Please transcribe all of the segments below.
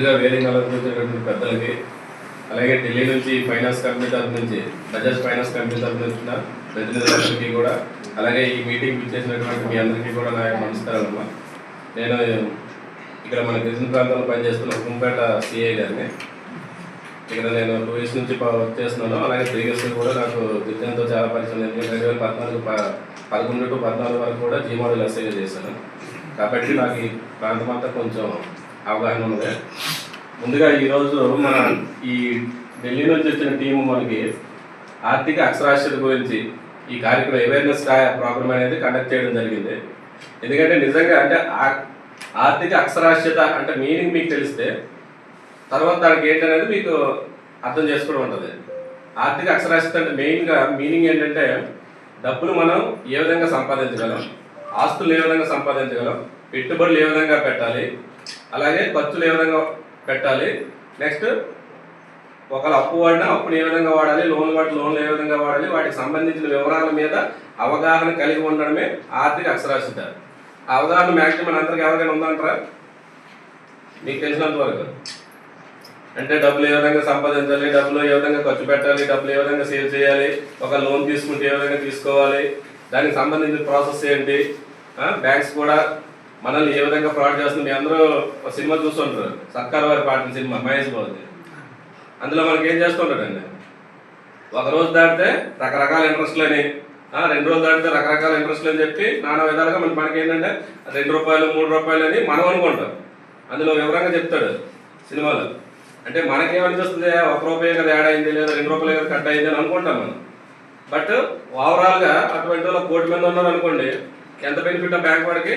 ముందుగా వేదిక అలంకరించినటువంటి పెద్దలకి అలాగే ఢిల్లీ నుంచి ఫైనాన్స్ కంపెనీ తరఫు నుంచి బజాజ్ ఫైనాన్స్ కంపెనీ తరఫు నుంచి ప్రతినిధులందరికీ కూడా అలాగే ఈ మీటింగ్ ఇచ్చేసినటువంటి మీ అందరికీ కూడా నా నమస్కారాలమ్మా నేను ఇక్కడ మన గిరిజన ప్రాంతంలో పనిచేస్తున్న కుంపేట సిఐ గారిని. ఇక్కడ నేను టూ ఇయర్స్ నుంచి ప- వర్క్ చేస్తున్నాను. అలాగే త్రీ ఇయర్స్ కూడా నాకు గిరిజనతో చాలా పరిచయం ఎందుకంటే రెండు వేల పద్నాలుగు ప- పదకొండు టు పద్నాలుగు వరకు కూడా జీ మోడల్ ఎస్ఐగా చేశాను. కాబట్టి నాకు ఈ ప్రాంతం అంతా కొంచెం అవగాహన ఉంది ముందుగా ఈరోజు మన ఈ ఢిల్లీ నుంచి వచ్చిన టీము మనకి ఆర్థిక అక్షరాస్యత గురించి ఈ కార్యక్రమం అవేర్నెస్ ప్రోగ్రామ్ అనేది కండక్ట్ చేయడం జరిగింది. ఎందుకంటే నిజంగా అంటే ఆ- ఆర్థిక అక్షరాస్యత అంటే మీనింగ్ మీకు తెలిస్తే తర్వాత దానికి ఏంటనేది మీకు అర్థం చేసుకోవడం ఉంటుంది. ఆర్థిక అక్షరాస్యత అంటే మెయిన్గా మీనింగ్ ఏంటంటే డబ్బులు మనం ఏ విధంగా సంపాదించగలం? ఆస్తులు ఏ విధంగా సంపాదించగలం? పెట్టుబడులు ఏ విధంగా పెట్టాలి? అలాగే ఖర్చులు ఏ విధంగా పెట్టాలి నెక్స్ట్ ఒకవేళ అప్పు వాడినా అప్పుని ఏ విధంగా వాడాలి? లోన్ వాటి లోన్లు ఏ విధంగా వాడాలి? వాటికి సంబంధించిన వివరాల మీద అవగాహన కలిగి ఉండడమే ఆర్థిక అక్షరాస్యత. అవగాహన మ్యాక్సిమం అందరికి ఎవరికైనా ఉందంటారా? మీకు తెలిసినంత వరకు. అంటే డబ్బులు ఏ విధంగా సంపాదించాలి? డబ్బులు ఏ విధంగా ఖర్చు పెట్టాలి? డబ్బులు ఏ విధంగా సేవ్ చేయాలి? ఒక లోన్ తీసుకుంటే ఏ విధంగా తీసుకోవాలి? దానికి సంబంధించిన ప్రాసెస్ ఏంటి? బ్యాంక్స్ కూడా మనల్ని ఏ విధంగా ఫ్రాడ్ చేస్తుంది? మీ అందరూ ఒక సినిమా చూస్తుంటారు సర్కార్ వారి పాటిన సినిమా మహేష్ బాబుది. అందులో మనకి ఏం చేస్తుంటాడండి ఒక రోజు దాటితే రకరకాల ఇంట్రెస్ట్లు అని రెండు రోజులు దాటితే రకరకాల ఇంట్రెస్ట్లు అని చెప్పి నానా విధాలుగా మన మనకి ఏంటంటే రెండు రూపాయలు మూడు రూపాయలు అని మనం అనుకుంటాం. అందులో వివరంగా చెప్తాడు సినిమాలో. అంటే మనకేమనిపిస్తుంది ఒక రూపాయి కదా యాడ్ అయింది లేదా రెండు రూపాయలు కదా కట్ అయింది అని అనుకుంటాం మనం. బట్ ఓవరాల్గా అటువంటి వాళ్ళు కోటి మంది ఉన్నారు అనుకోండి ఎంత బెనిఫిట్ బ్యాంక్ వాడికి?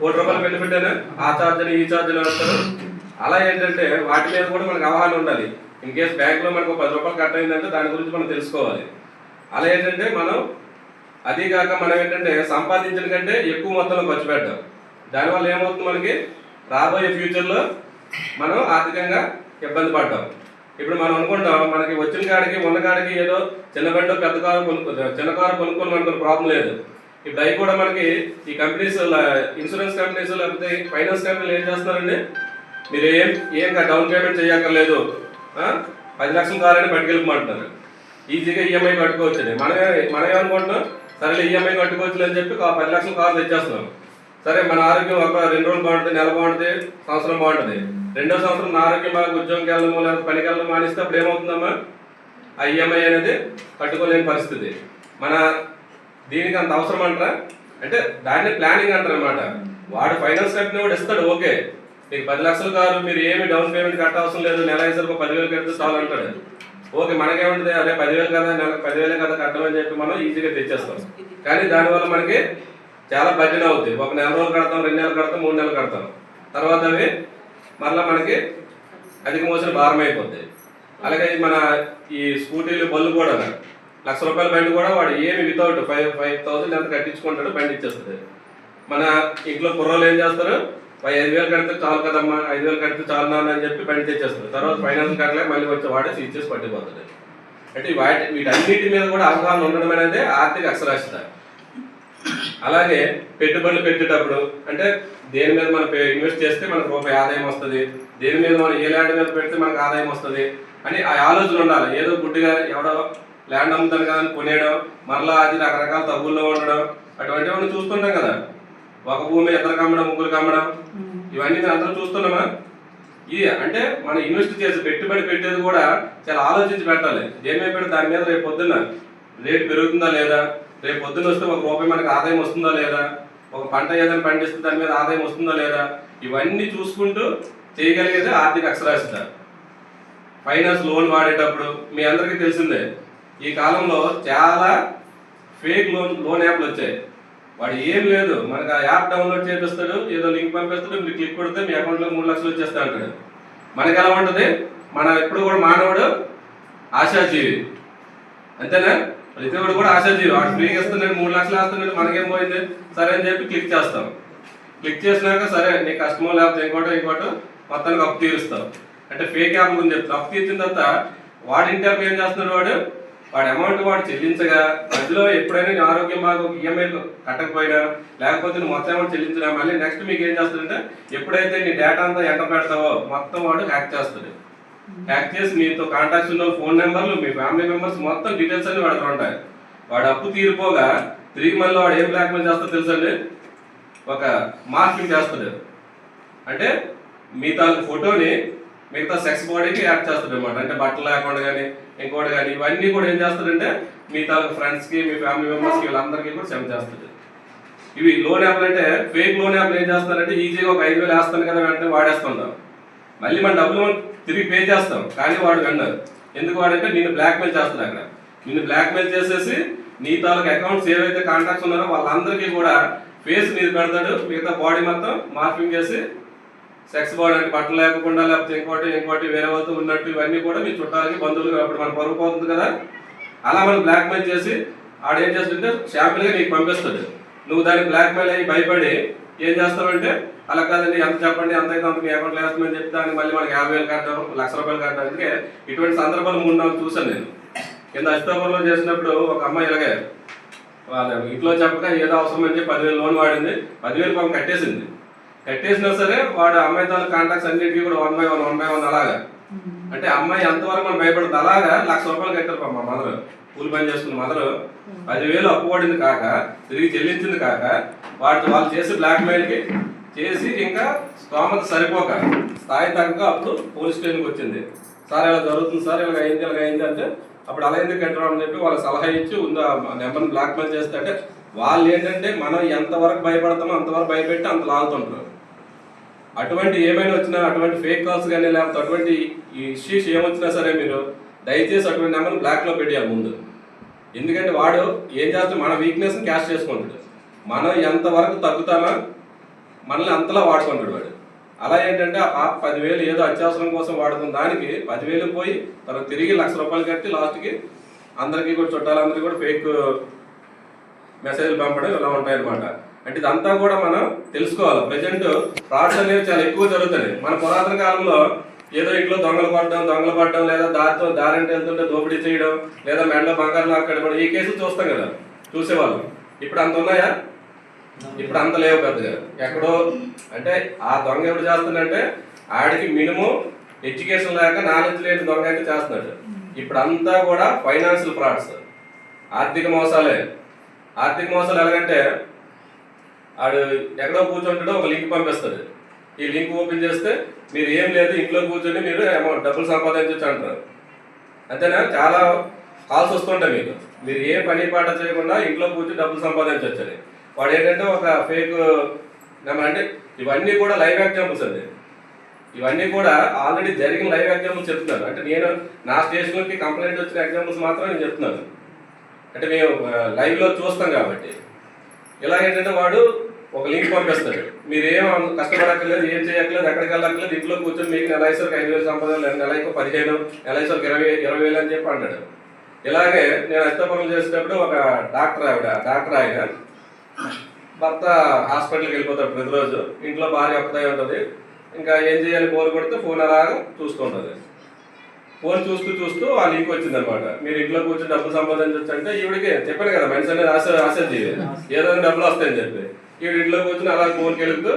కోటి రూపాయలు పెట్టి పెట్టాను. ఆ ఛార్జీలు ఈ ఛార్జీలు అంటారు వస్తారు. అలా ఏంటంటే వాటి మీద కూడా మనకు అవగాహన ఉండాలి. ఇన్ కేస్ బ్యాంక్లో మనకు ఒక పది రూపాయలు కట్ అయిందంటే దాని గురించి మనం తెలుసుకోవాలి. అలా ఏంటంటే మనం అదీకాక మనం ఏంటంటే సంపాదించిన కంటే ఎక్కువ మొత్తంలో ఖర్చు పెట్టాం దానివల్ల ఏమవుతుంది మనకి? రాబోయే ఫ్యూచర్లో మనం ఆర్థికంగా ఇబ్బంది పడ్డాం ఇప్పుడు మనం అనుకుంటాం మనకి వచ్చిన కాడికి ఉన్న కాడికి ఏదో చిన్న బండి పెద్ద కారు కొనుక్కో చిన్న కారు కొనుక్కోని మనకు ప్రాబ్లం లేదు. ఇప్పుడు అవి కూడా మనకి ఈ కంపెనీస్ ఇన్సూరెన్స్ కంపెనీస్ లేకపోతే ఫైనాన్స్ కంపెనీలు ఏం చేస్తున్నారండి? మీరు ఏం ఏం డౌన్ పేమెంట్ చేయక్కర్లేదు. పది లక్షలు కావాలని అని పట్టుకెళ్ళమంటున్నారు ఈజీగా ఈఎంఐ కట్టుకోవచ్చు మనమే మనం ఏమనుకుంటున్నాం సరే ఈఎంఐ కట్టుకోవచ్చు అని చెప్పి ఒక పది లక్షల కార్ తెచ్చేస్తున్నాం సరే మన ఆరోగ్యం ఒక రెండు రోజులు బాగుంటుంది నెల బాగుంటుంది సంవత్సరం బాగుంటుంది. రెండో సంవత్సరం నా ఆరోగ్యం బాగా ఉద్యోగంకి వెళ్ళడము లేదా పనికి వెళ్ళడం మానేస్తే అప్పుడు ఏమవుతుందమ్మా? ఆ ఈఎంఐ అనేది కట్టుకోలేని పరిస్థితి. మన దీనికి అంత అవసరం అంటారా? అంటే దాన్ని ప్లానింగ్ అంటారు అనమాట వాడు ఫైనాన్స్ కంపెనీ కూడా ఇస్తాడు ఓకే. మీకు పది లక్షలు కారు మీరు ఏమి డౌన్ పేమెంట్ కట్టవసరం లేదు నెల అయ్యేసరికి పదివేలు కడితే చాలు అంటాడు. ఓకే మనకేముంటుంది? అదే పదివేలు కదా నెల పదివేలే కదా కట్టమని చెప్పి మనం ఈజీగా తెచ్చేస్తాం. కానీ దానివల్ల మనకి చాలా బడ్జెట్ అవుతుంది ఒక నెల రోజులు కడతాం రెండు నెలలు కడతాం మూడు నెలలు కడతాం. తర్వాత అవి మళ్ళీ మనకి అధిక మోసిన భారం అయిపోద్ది. అలాగే మన ఈ స్కూటీలు బళ్ళు కూడా లక్ష రూపాయల బండి కూడా వాడు ఏమి వితౌట్ ఫైవ్ ఫైవ్ థౌసండ్ ఎంత కట్టించుకుంటాడు బండి ఇచ్చేస్తుంది మన ఇంట్లో కుర్రోళ్ళు ఏం చేస్తారు? "పై ఐదు వేలు కడితే చాలు కదమ్మా ఐదు వేలు కడితే చాలు నాన్న అని చెప్పి బండి తెచ్చేస్తారు. తర్వాత ఫైనాన్స్ కట్టలే మళ్ళీ వచ్చి వాడేసి ఇచ్చేసి పట్టిపోతుంది అంటే వాటి వీటన్నిటి మీద కూడా అవగాహన ఉండడం అనేది ఆర్థిక అక్షరాస్యత. అలాగే పెట్టుబడులు పెట్టేటప్పుడు అంటే దేని మీద మనం ఇన్వెస్ట్ చేస్తే మనకు రూపాయి ఆదాయం వస్తుంది దేని మీద మనం ఏ ల్యాండ్ మీద పెడితే మనకు ఆదాయం వస్తుంది అని ఆ ఆలోచన ఉండాలి. ఏదో గుడ్డిగా ఎవడో ల్యాండ్ అమ్ముతాను కదా అని కొనేయడం మరలా అది రకరకాల తగ్గుల్లో ఉండడం అటువంటివన్నీ చూస్తుంటాం కదా. ఒక భూమి ఇద్దరికి అమ్మడం ముగ్గురికి అమ్మడం ఇవన్నీ మేము అందరం చూస్తున్నామా? ఇది అంటే మనం ఇన్వెస్ట్ చేసి పెట్టుబడి పెట్టేది కూడా చాలా ఆలోచించి పెట్టాలి. దేని పెడితే దాని మీద రేపు పొద్దున్న రేటు పెరుగుతుందా లేదా? రేపు పొద్దున్న వస్తే ఒక రూపాయి మనకి ఆదాయం వస్తుందా లేదా? ఒక పంట ఏదైనా పండిస్తే దాని మీద ఆదాయం వస్తుందా లేదా? ఇవన్నీ చూసుకుంటూ చేయగలిగేది ఆర్థిక అక్షరాస్యత. ఫైనాన్స్ లోన్ వాడేటప్పుడు మీ అందరికీ తెలిసిందే ఈ కాలంలో చాలా ఫేక్ లోన్ లోన్ యాప్లు వచ్చాయి. వాడు ఏం లేదు. మనకు ఆ యాప్ డౌన్లోడ్ చేపిస్తాడు ఏదో లింక్ పంపిస్తాడు మీరు క్లిక్ కొడితే మీ అకౌంట్లో మూడు లక్షలు వచ్చేస్తా అంటాడు. మనకి ఎలా ఉంటుంది? మన ఎప్పుడు కూడా మానవుడు ఆశాజీవి. అంతేనా? ప్రతి ఒక్కడు కూడా ఆశాజీవి. వాడు ఫ్రీగా ఇస్తున్నాడు మూడు లక్షలు వేస్తున్నాడు మనకేం పోయింది? సరే అని చెప్పి క్లిక్ చేస్తాం. క్లిక్ చేసినాక సరే నీ కష్టమో లేకపోతే ఇంకోటో ఇంకోటో మొత్తానికి అప్పు తీరుస్తాం. అంటే ఫేక్ యాప్ గురించి చెప్తాం అప్పు తీర్చిన తర్వాత వాడి ఇంటి ఏం చేస్తున్నాడు వాడు? వాడి అమౌంట్ వాడు చెల్లించగా మధ్యలో ఎప్పుడైనా నీ ఆరోగ్యం బాగా ఒక ఈఎంఐ కట్టకపోయినా లేకపోతే నువ్వు మొత్తం అమౌంట్ చెల్లించినా మళ్ళీ నెక్స్ట్ మీకు ఏం చేస్తాడంటే ఎప్పుడైతే నీ డేటా అంతా ఎంట పెడతావో మొత్తం వాడు హ్యాక్ చేస్తాడు. హ్యాక్ చేసి మీతో కాంటాక్ట్స్ ఉన్న ఫోన్ నెంబర్లు మీ ఫ్యామిలీ మెంబర్స్ మొత్తం డీటెయిల్స్ అన్ని వాడుతూ ఉంటాయి. వాడు అప్పు తీరిపోగా తిరిగి మళ్ళీ వాడు ఏం బ్లాక్మెయిల్ చేస్తాడో తెలుసండి ఒక మార్కింగ్ చేస్తాడు. అంటే మీ తాలూకు ఫోటోని మిగతా సెక్స్ బాడీకి యాడ్ చేస్తాడు అనమాట అంటే బట్టలు లేకుండా కానీ ఇంకోటి కానీ ఇవన్నీ కూడా ఏం చేస్తాడంటే మీ తాలూకు ఫ్రెండ్స్కి మీ ఫ్యామిలీ మెంబర్స్కి వీళ్ళందరికీ కూడా సెండ్ చేస్తాడు. ఇవి లోన్ యాప్లు అంటే ఫేక్ లోన్ యాప్లు ఏం చేస్తారంటే ఈజీగా ఒక ఐదు వేలు వేస్తాను కదా వెంటనే వాడేస్తుంటాం మళ్ళీ మన డబ్బులు మనం తిరిగి పే చేస్తాం కానీ వాడు విన్నారు ఎందుకు వాడంటే నిన్ను బ్లాక్మెయిల్ చేస్తున్నాను అక్కడ. నిన్ను బ్లాక్మెయిల్ చేసేసి నీ తాలూకు అకౌంట్స్ ఏవైతే కాంటాక్ట్స్ ఉన్నారో వాళ్ళందరికీ కూడా ఫేస్ మీద పెడతాడు. మిగతా బాడీ మొత్తం మార్పింగ్ చేసి సెక్స్ బాడీ బట్టలు లేకుండా లేకపోతే ఇంకోటి ఇంకోటి వేరే వాళ్ళతో ఉన్నట్టు ఇవన్నీ కూడా మీ చుట్టాలకి బంధువులు అప్పుడు మన పరుగు పోతుంది కదా. అలా మనం బ్లాక్మెయిల్ చేసి ఆడు ఏం చేస్తుంటే షాంపుల్గా నీకు పంపిస్తుంది. నువ్వు దానికి బ్లాక్మెయిల్ అయ్యి భయపడి ఏం చేస్తావంటే అలా కాదండి ఎంత చెప్పండి ఎంత అయితే అంత మీ అకౌంట్లో వేస్తామని చెప్తే అని మళ్ళీ మనకి యాభై వేలు కట్టడం లక్ష రూపాయలు కట్టడం. అందుకే ఇటువంటి సందర్భాలు మూడు నాలుగు నేను. కింద అష్టోపంలో చేసినప్పుడు ఒక అమ్మాయి ఇలాగే వాళ్ళ ఇంట్లో చెప్పక ఏదో అవసరం అని చెప్పి పదివేలు లోన్ వాడింది పదివేలు పాపం కట్టేసింది. కట్టేసినా సరే వాడు అమ్మాయి తాలూ కాంటాక్ట్స్ అన్నిటికీ కూడా one by one one by one అలాగా. అంటే అమ్మాయి ఎంతవరకు మనం భయపడుతుంది? అలాగా లక్ష రూపాయలు కట్టారు మా మదర్. కూలి పని చేసుకున్న మదర్. పదివేలు అప్పు పడింది కాక తిరిగి చెల్లించింది కాక వాటి వాళ్ళు చేసి బ్లాక్ మెయిల్కి చేసి ఇంకా స్తోమత సరిపోక స్థాయి తగ్గ అప్పుడు పోలీస్ స్టేషన్కి వచ్చింది. సార్ ఇలా జరుగుతుంది సార్ ఇలా అయింది ఇలా అయింది అంటే అప్పుడు అలా ఎందుకు కట్టడం అని చెప్పి వాళ్ళు సలహా ఇచ్చి ఉందా నెంబర్ని బ్లాక్ మెయిల్ చేస్తే అంటే వాళ్ళు ఏంటంటే మనం ఎంతవరకు భయపడతామో అంతవరకు భయపెట్టి అంత లాగుతుంటారు. అటువంటి ఏమైనా వచ్చినా అటువంటి ఫేక్ కాల్స్ కానీ లేకపోతే అటువంటి ఈ ఇష్యూస్ ఏమొచ్చినా సరే మీరు దయచేసి అటువంటి నెంబర్ బ్లాక్లో పెట్టేయాలి ముందు. ఎందుకంటే వాడు ఏం చేస్తే మన వీక్నెస్ క్యాష్ చేసుకుంటాడు. మనం ఎంతవరకు తగ్గుతామో మనల్ని అంతలా వాడుకుంటాడు వాడు. అలా ఏంటంటే ఆ పదివేలు ఏదో అత్యవసరం కోసం వాడుకున్న దానికి పదివేలు పోయి తర్వాత తిరిగి లక్ష రూపాయలు కట్టి లాస్ట్కి అందరికీ కూడా చుట్టాలందరికీ కూడా ఫేక్ మెసేజ్లు పంపడం ఇలా ఉంటాయన్నమాట. అంటే ఇదంతా కూడా మనం తెలుసుకోవాలి. ప్రజెంట్ ఫ్రాడ్స్ అనేవి చాలా ఎక్కువ జరుగుతున్నాయి. మన పురాతన కాలంలో ఏదో ఇంట్లో దొంగలు పడడం దొంగలు పడడం లేదా దారితో దారింటి వెళ్తుంటే దోపిడీ చేయడం లేదా మెడలో బంగారం లాక్కడం ఈ కేసులు చూస్తాం కదా చూసేవాళ్ళం. ఇప్పుడు అంత ఉన్నాయా? ఇప్పుడు అంత లేవు పెద్దగా. ఎక్కడో అంటే ఆ దొంగ ఎప్పుడు చేస్తుందంటే ఆడికి మినిమం ఎడ్యుకేషన్ లేక నాలెడ్జ్ లేని దొంగ అయితే చేస్తున్నాడు. ఇప్పుడు అంతా కూడా ఫైనాన్షియల్ ఫ్రాడ్స్. ఆర్థిక మోసాలే. ఆర్థిక మోసాలు ఎలాగంటే ఆడు ఎక్కడో కూర్చుంటాడో ఒక లింక్ పంపిస్తుంది ఈ లింక్ ఓపెన్ చేస్తే మీరు ఏం లేదు ఇంట్లో కూర్చొని మీరు అమౌంట్ డబ్బులు సంపాదించవచ్చు అంటారు అంతేనా? చాలా కాల్స్ వస్తుంటాయి మీకు. మీరు ఏ పని పాట చేయకుండా ఇంట్లో కూర్చొని డబ్బులు సంపాదించవచ్చు అని వాడు ఏంటంటే ఒక ఫేక్ నెంబర్ అంటే ఇవన్నీ కూడా లైవ్ ఎగ్జాంపుల్స్ అండి. ఇవన్నీ కూడా ఆల్రెడీ జరిగిన లైవ్ ఎగ్జాంపుల్స్ చెప్తున్నాను అంటే నేను నా స్టేషన్కి కంప్లైంట్ వచ్చిన ఎగ్జాంపుల్స్ మాత్రం నేను చెప్తున్నాను. అంటే మేము లైవ్లో చూస్తాం కాబట్టి. ఇలా ఏంటంటే వాడు ఒక లింక్ పంపిస్తాడు. మీరు ఏం కష్టపడక్కర్లేదు ఏం చేయక్కర్లేదు ఎక్కడికి వెళ్ళక్కర్లేదు ఇంట్లో కూర్చొని మీకు నెల ఐసరికి ఐదు వేలు సంపాదన లేదా నెల ఐదు పదిహేను నెల ఐసరికి ఇరవై ఇరవై వేలు అని చెప్పి అంటాడు. ఇలాగే నేను అస్తపనులు చేసేటప్పుడు ఒక డాక్టర్ ఆవిడ డాక్టర్ ఆయన భర్త హాస్పిటల్కి వెళ్ళిపోతాడు ప్రతిరోజు. ఇంట్లో భార్య ఒక్కదే ఉంటుంది. ఇంకా ఏం చేయాలి? ఫోన్ కొడితే ఫోన్ అలాగా చూస్తుంటుంది ఫోన్ చూస్తూ చూస్తూ ఆ లింక్ వచ్చింది అనమాట మీరు ఇంట్లో కూర్చొని డబ్బులు సంపాదించవచ్చు అంటే ఈవిడికి చెప్పాను కదా మనిషి అనేది ఆశ ఆశ జీవి. ఏదో డబ్బులు వస్తాయని చెప్పి. ఈవిడ ఇంట్లోకి వచ్చిన అలా ఫోన్కి వెళుతూ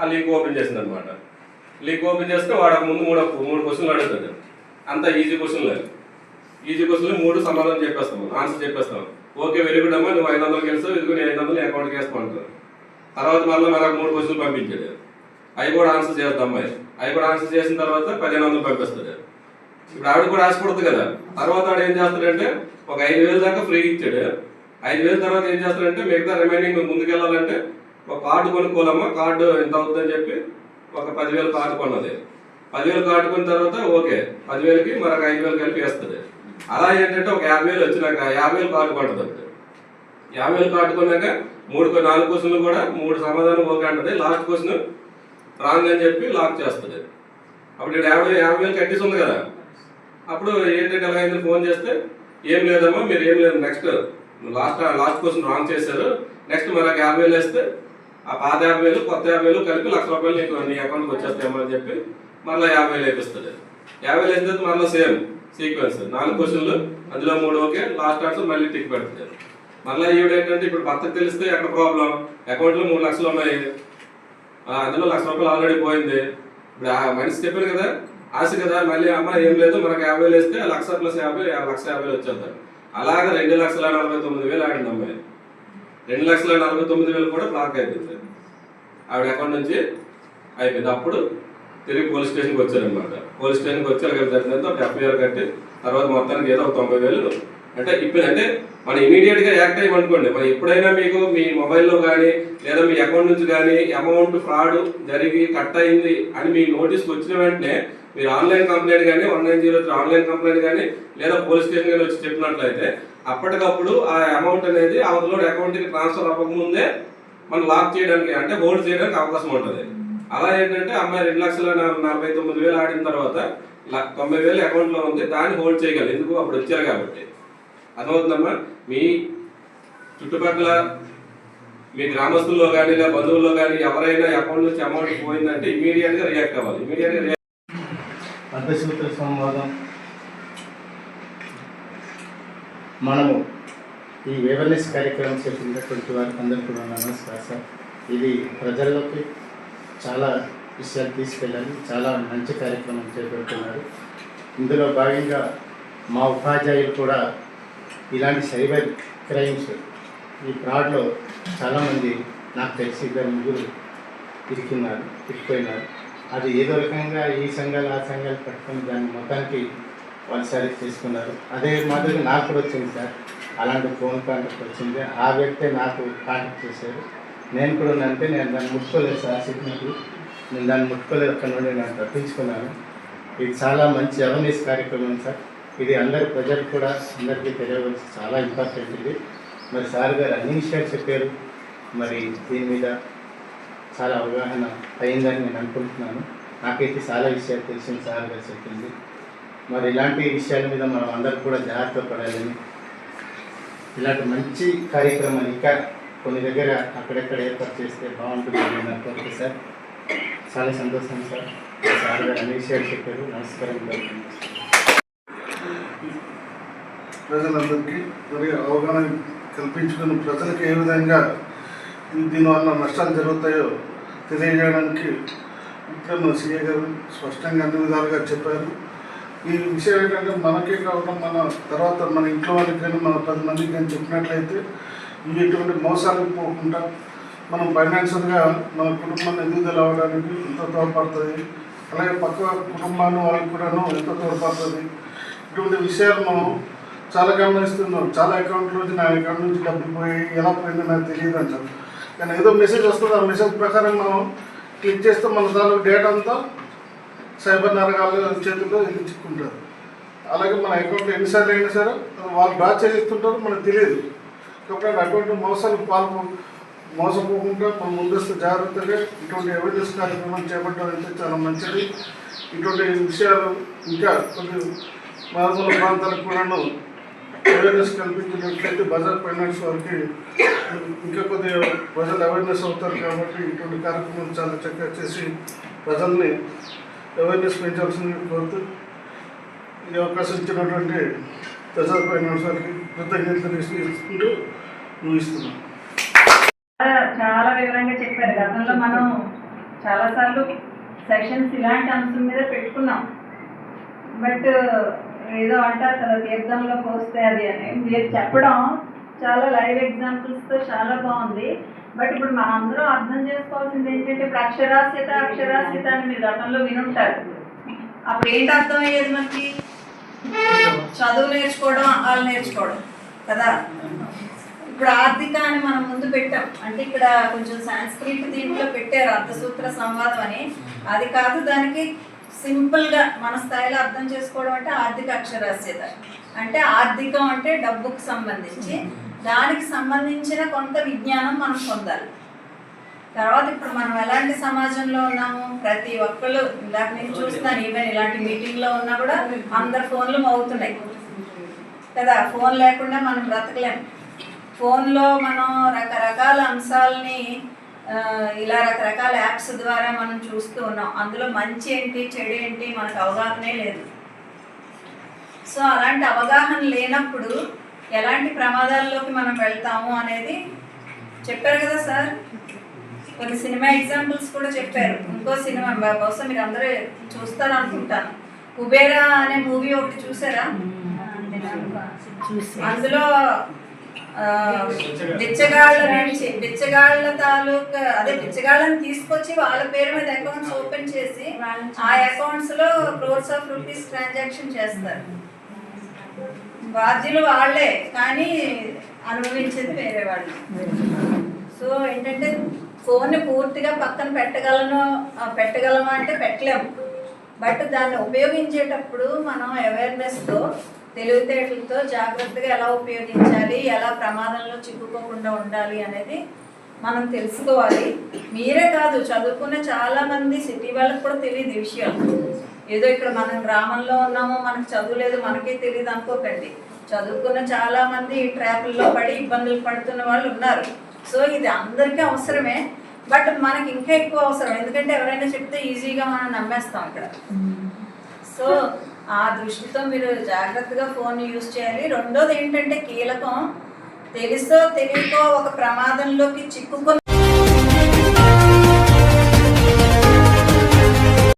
ఆ లీక్ ఓపెన్ చేసింది అనమాట లీక్ ఓపెన్ చేస్తే వాడు ముందు మూడు మూడు క్వశ్చన్లు అడుగుతాడు. అంత ఈజీ క్వశ్చన్లు ఈజీ క్వశ్చన్లు మూడు సమాధానం చెప్పేస్తాము ఆన్సర్ చెప్పేస్తాం. ఓకే వెరీ గుడ్ అమ్మా నువ్వు ఐదు వందలు గెలుస్తావు ఇదిగో నేను ఐదు వందలు అకౌంట్కి వేసుకుంటాను తర్వాత మళ్ళీ మనకు మూడు క్వశ్చన్లు పంపించాడు. అవి కూడా ఆన్సర్ చేస్తాం అమ్మాయి అవి కూడా ఆన్సర్ చేసిన తర్వాత పదిహేను వందలు పంపిస్తాడు. ఇప్పుడు ఆవిడ కూడా ఆశపడుతుంది కదా. తర్వాత ఆడు ఏం చేస్తాడంటే ఒక ఐదు వేలు దాకా ఫ్రీ ఇచ్చాడు. ఐదు వేల తర్వాత ఏం చేస్తారంటే మిగతా రిమైనింగ్ ముందుకెళ్ళాలంటే ఒక కార్డు కొనుక్కోవాలమ్మా కార్డు ఎంత అవుతుందని చెప్పి ఒక పదివేల కార్డు కొన్నది పదివేలు కార్డు కొన్న తర్వాత ఓకే పదివేలకి మరొక ఐదు వేలు కలిపి వేస్తుంది. అలా ఏంటంటే ఒక యాభై వేలు వచ్చినాక యాభై వేలు కార్డు కొంటుంది యాభై వేలు కార్డు కొన్నాక మూడు నాలుగు క్వశ్చన్లు కూడా మూడు సమాధానం ఓకే అంటది. లాస్ట్ క్వశ్చన్ రాంగ్ అని చెప్పి లాక్ చేస్తుంది. అప్పుడు యాభై యాభై వేలు కట్టేసి ఉంది కదా. అప్పుడు ఏంటంటే ఎలా అయింది ఫోన్ చేస్తే ఏం లేదమ్మా మీరు ఏం లేదు next last last question wrong చేశారు. నెక్స్ట్ మరొక యాభై వేలు వేస్తే ఆ పాత యాభై వేలు కొత్త యాభై వేలు కలిపి లక్ష రూపాయలు నీకు నీ అకౌంట్కి వచ్చేస్తాయేమో అని చెప్పి మళ్ళీ యాభై వేలు వేపిస్తుంది యాభై వేలు వేసిన తర్వాత సేమ్ సీక్వెన్స్ నాలుగు క్వశ్చన్లు అందులో మూడు ఓకే లాస్ట్ ఆన్సర్ మళ్ళీ టిక్ పెడుతుంది మళ్ళీ ఈవిడ ఏంటంటే ఇప్పుడు భర్తకు తెలిస్తే ఎక్కడ ప్రాబ్లం అకౌంట్లో మూడు లక్షలు ఉన్నాయి. అందులో లక్ష రూపాయలు ఆల్రెడీ పోయింది. ఇప్పుడు ఆ మనిషి చెప్పారు కదా ఆశ కదా మళ్ళీ అమ్మ ఏం లేదు మనకు యాభై వేలు వేస్తే లక్ష ప్లస్ యాభై లక్ష యాభై వచ్చేద్దాం అలాగే రెండు లక్షల నలభై తొమ్మిది వేలు ఆడింది అమ్మాయి రెండు లక్షల నలభై తొమ్మిది వేలు కూడా బ్లాక్ అయిపోయింది ఆవిడ అకౌంట్ నుంచి అయిపోయింది. అప్పుడు తిరిగి పోలీస్ స్టేషన్కి వచ్చారనమాట పోలీస్ స్టేషన్కి వచ్చి అక్కడ జరిగినంత ఒక ఎఫ్ఐఆర్ కట్టి తర్వాత మొత్తానికి ఏదో ఒక తొంభై వేలు అంటే ఇప్పుడు అంటే మనం ఇమీడియట్గా యాక్ట్ అయ్యి అనుకోండి. మరి ఎప్పుడైనా మీకు మీ మొబైల్లో కానీ లేదా మీ అకౌంట్ నుంచి కానీ అమౌంట్ ఫ్రాడ్ జరిగి కట్ అయింది అని మీ నోటీస్కి వచ్చిన వెంటనే మీరు ఆన్లైన్ కంప్లైంట్ కానీ one nine zero three online complaint కానీ లేదా పోలీస్ స్టేషన్ కానీ వచ్చి చెప్పినట్లయితే అప్పటికప్పుడు ఆ అమౌంట్ అనేది అవతల అకౌంట్కి ట్రాన్స్ఫర్ అవ్వకముందే మనం లాక్ చేయడానికి అంటే హోల్డ్ చేయడానికి అవకాశం ఉంటుంది. అలా ఏంటంటే అమ్మాయి రెండు లక్షల నలభై తొమ్మిది వేలు ఆడిన తర్వాత ల- తొంభై వేలు అకౌంట్లో ఉంది దాన్ని హోల్డ్ చేయగలరు ఎందుకు? అప్పుడు వచ్చారు కాబట్టి. అర్థమవుతుందమ్మా? మీ చుట్టుపక్కల మీ గ్రామస్తుల్లో కానీ లేదా బంధువుల్లో కానీ ఎవరైనా అకౌంట్ నుంచి అమౌంట్ పోయిందంటే ఇమీడియట్గా రియాక్ట్ అవ్వాలి. ఇమీడియట్గా అర్ధసూత్ర సంవాదం. మనము ఈ అవేర్నెస్ కార్యక్రమం చేసినటువంటి వారికి అందరికీ కూడా నమస్కారం సార్. ఇది ప్రజల్లోకి చాలా విషయాలు తీసుకెళ్ళాలి. చాలా మంచి కార్యక్రమం చేపడుతున్నారు. ఇందులో భాగంగా మా ఉపాధ్యాయులు కూడా ఇలాంటి సైబర్ క్రైమ్స్ ఈ ఫ్రాడ్లో చాలామంది నాకు తెలిసి ఇద్దరు ముగ్గురు ఇరికిన్నారు ఇరికిపోయినారు. అది ఏదో రకంగా ఈ సంఘాలు ఆ సంఘాలు పట్టుకొని దాన్ని మొత్తానికి వాళ్ళు సరి చేసుకున్నారు. అదే మాదిరిగా నాకు కూడా వచ్చింది సార్. అలాంటి ఫోన్ కాంటాక్ట్ వచ్చింది. ఆ వ్యక్తే నాకు కాంటాక్ట్ చేశారు. నేను కూడా అంటే నేను దాన్ని ముట్టుకోలేదు సార్ సిగ్నల్ నేను దాన్ని ముట్టుకోలేదు అక్కడ నుండి నేను తప్పించుకున్నాను. ఇది చాలా మంచి అవేర్నెస్ కార్యక్రమం సార్. ఇది అందరి ప్రజలు కూడా అందరికీ తెలియవలసి చాలా ఇంపార్టెంట్ ఇది. మరి సార్ గారు అన్ని విషయాలు చెప్పారు. మరి దీని మీద చాలా అవగాహన అయిందని నేను అనుకుంటున్నాను. నాకైతే చాలా విషయాలు తెలిసింది సార్ గారు చెప్పింది. మరి ఇలాంటి విషయాల మీద మనం అందరూ కూడా జాగ్రత్త పడాలని ఇలాంటి మంచి కార్యక్రమాలు ఇంకా కొన్ని దగ్గర అక్కడెక్కడ ఏర్పాటు చేస్తే బాగుంటుందని నాకు కోరిక సార్. చాలా సంతోషం సార్. సార్ గారు అన్ని విషయాలు చెప్పారు. నమస్కారం. ప్రజలందరికీ మరి అవగాహన కల్పించుకుని ప్రజలకు ఏ విధంగా దీనివల్ల నష్టాలు జరుగుతాయో తెలియజేయడానికి ముఖ్యంగా సీఏ గారు స్పష్టంగా అన్ని విధాలుగా చెప్పారు. ఈ విషయం ఏంటంటే మనకే కాకుండా మన తర్వాత మన ఇంట్లో వాళ్ళకి కానీ మన పది మందికి కానీ చెప్పినట్లయితే ఇటువంటి ఎటువంటి మోసాలకు పోకుండా మనం ఫైనాన్షియల్గా మన కుటుంబాన్ని ఎదుగుదల అవ్వడానికి ఎంతో తోడ్పడుతుంది అలాగే పక్క కుటుంబాన్ని వాళ్ళకి కూడాను ఎంతో తోడ్పడుతుంది ఇటువంటి విషయాలు మనం చాలా గమనిస్తున్నాం. చాలా అకౌంట్ నుంచి నా అకౌంట్ నుంచి డబ్బులు పోయి ఎలా పోయిందో నాకు తెలియదు అంటారు కానీ ఏదో మెసేజ్ వస్తుంది. ఆ మెసేజ్ ప్రకారం మనం క్లిక్ చేస్తే మన దాని డేటా అంతా సైబర్ నరకాల చేతుల్లో ఇచ్చుకుంటారు అలాగే మన అకౌంట్లో ఎన్నిసార్లు అయినా సరే వాళ్ళు డ్రా చేస్తుంటారు మనకు తెలియదు. కాబట్టి అటువంటి మోసాలు పాల్గొ మోసపోకుండా మనం ముందస్తు జాగ్రత్తగా ఇటువంటి అవేర్నెస్ కార్యక్రమం చేపట్టడం అయితే చాలా మంచిది. ఇటువంటి విషయాలు ఇంకా కొన్ని మారుమూల ప్రాంతాలకు కూడాను అవేర్నెస్ కల్పించినట్లయితే బజార్ ఫైనాన్స్ వారికి ఇంకా కొద్దిగా ప్రజలు అవేర్నెస్ అవుతారు కాబట్టి ఇటువంటి కార్యక్రమం చాలా చక్కగా చేసి ప్రజల్ని అవేర్నెస్ పెంచాల్సింది కోరుతూ ఈ అవకాశం ఇచ్చినటువంటి బజార్ ఫైనాన్స్ వారికి కృతజ్ఞతలు ఇస్తుంటూ ముగిస్తున్నాను చాలా చాలా వివరంగా చెప్పారు. గతంలో మనం చాలాసార్లు సెషన్స్ ఇలాంటి అంశం మీద పెట్టుకున్నాం. బట్ ఏదో అంటారు కదా తీర్థంలో పోస్తే అది అని. మీరు చెప్పడం చాలా లైవ్ ఎగ్జాంపుల్స్తో చాలా బాగుంది. బట్ ఇప్పుడు మనందరం అర్థం చేసుకోవాల్సింది ఏంటంటే ఇప్పుడు అక్షరాస్యత అక్షరాస్యత అని మీరు గతంలో వినుంటారు. అప్పుడు ఏంటి అర్థమయ్యేది మనకి? చదువు నేర్చుకోవడం వాళ్ళు నేర్చుకోవడం కదా? ఇప్పుడు ఆర్థిక అని మనం ముందు పెట్టాం. అంటే ఇక్కడ కొంచెం సాంస్క్రిట్ దీంట్లో పెట్టారు అర్థసూత్ర సంవాదం అని. అది కాదు దానికి సింపుల్గా మన స్థాయిలో అర్థం చేసుకోవడం అంటే ఆర్థిక అక్షరాస్యత. అంటే ఆర్థికం అంటే డబ్బుకు సంబంధించి దానికి సంబంధించిన కొంత విజ్ఞానం మనం పొందాలి. తర్వాత ఇప్పుడు మనం ఎలాంటి సమాజంలో ఉన్నాము? ప్రతి ఒక్కళ్ళు ఇందాక నేను చూస్తున్నాను ఈవెన్ ఇలాంటి మీటింగ్లో ఉన్నా కూడా అందరు ఫోన్లు మోగుతున్నాయి. కదా ఫోన్ లేకుండా మనం బ్రతకలేము ఫోన్లో మనం రకరకాల అంశాలని ఇలా రకరకాల యాప్స్ ద్వారా మనం చూస్తూ ఉన్నాం. అందులో మంచి ఏంటి చెడు ఏంటి మనకు అవగాహనే లేదు. సో అలాంటి అవగాహన లేనప్పుడు ఎలాంటి ప్రమాదాల్లోకి మనం వెళ్తాము అనేది చెప్పారు కదా సార్? కొన్ని సినిమా ఎగ్జాంపుల్స్ కూడా చెప్పారు. ఇంకో సినిమా బహుశా మీరు అందరూ చూస్తారు అనుకుంటాను. కుబేరా అనే మూవీ ఒకటి చూసారా? అందులో బిచ్చగాళ్ళ. నుంచి బిచ్చగాళ్ళ తాలూకా అదే బిచ్చగాళ్ళని తీసుకొచ్చి వాళ్ళ పేరు మీద అకౌంట్స్ ఓపెన్ చేసి ఆ అకౌంట్స్లో క్రోర్స్ ఆఫ్ రూపీస్ ట్రాన్సాక్షన్ చేస్తారు. బాధ్యులు వాళ్ళే కానీ అనుభవించేది వేరే వాళ్ళు. సో ఏంటంటే ఫోన్ పూర్తిగా పక్కన పెట్టగలను పెట్టగలమా అంటే పెట్టలేము. బట్ దాన్ని ఉపయోగించేటప్పుడు మనం అవేర్నెస్తో తెలివితేటలతో జాగ్రత్తగా ఎలా ఉపయోగించాలి ఎలా ప్రమాదంలో చిక్కుకోకుండా ఉండాలి అనేది మనం తెలుసుకోవాలి. మీరే కాదు చదువుకున్న చాలా మంది సిటీ వాళ్ళకి కూడా తెలియదు విషయం ఏదో ఇక్కడ మనం గ్రామంలో ఉన్నామో మనకు చదువు లేదు మనకే తెలియదు అనుకోకండి. చదువుకున్న చాలా మంది ఈ ట్రాపుల్లో పడి ఇబ్బందులు పడుతున్న వాళ్ళు ఉన్నారు. సో ఇది అందరికీ అవసరమే. బట్ మనకి ఇంకా ఎక్కువ అవసరం. ఎందుకంటే ఎవరైనా చెప్తే ఈజీగా మనం నమ్మేస్తాం ఇక్కడ సో ఆ దృష్టితో మీరు జాగ్రత్తగా ఫోన్ యూజ్ చేయాలి. రెండోది ఏంటంటే కీలకం. తెలుసో తెలియకో ఒక ప్రమాదంలోకి చిక్కుకున్న